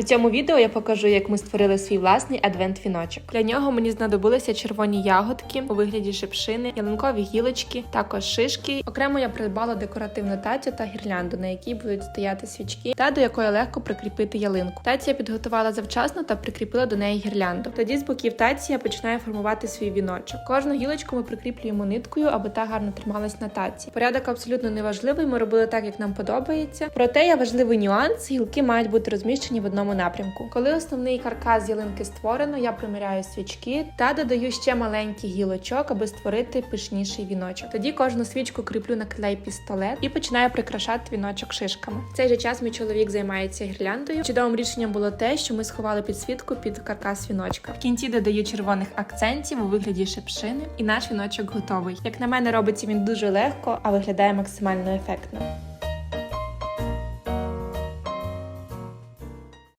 У цьому відео я покажу, як ми створили свій власний адвент-віночок. Для нього мені знадобилися червоні ягодки у вигляді шипшини, ялинкові гілочки, також шишки. Окремо я придбала декоративну тацю та гірлянду, на якій будуть стояти свічки, та до якої легко прикріпити ялинку. Тацю я підготувала завчасно та прикріпила до неї гірлянду. Тоді з боків таці я починаю формувати свій віночок. Кожну гілочку ми прикріплюємо ниткою, аби та гарно трималась на таці. Порядок абсолютно неважливий. Ми робили так, як нам подобається. Проте є важливий нюанс: гілки мають бути розміщені в одному напрямку. Коли основний каркас ялинки створено, я приміряю свічки та додаю ще маленький гілочок, аби створити пишніший віночок. Тоді кожну свічку кріплю на клей пістолет і починаю прикрашати віночок шишками. В цей же час мій чоловік займається гірляндою. Чудовим рішенням було те, що ми сховали підсвітку під каркас віночка. В кінці додаю червоних акцентів у вигляді шипшини, і наш віночок готовий. Як на мене, робиться він дуже легко, а виглядає максимально ефектно.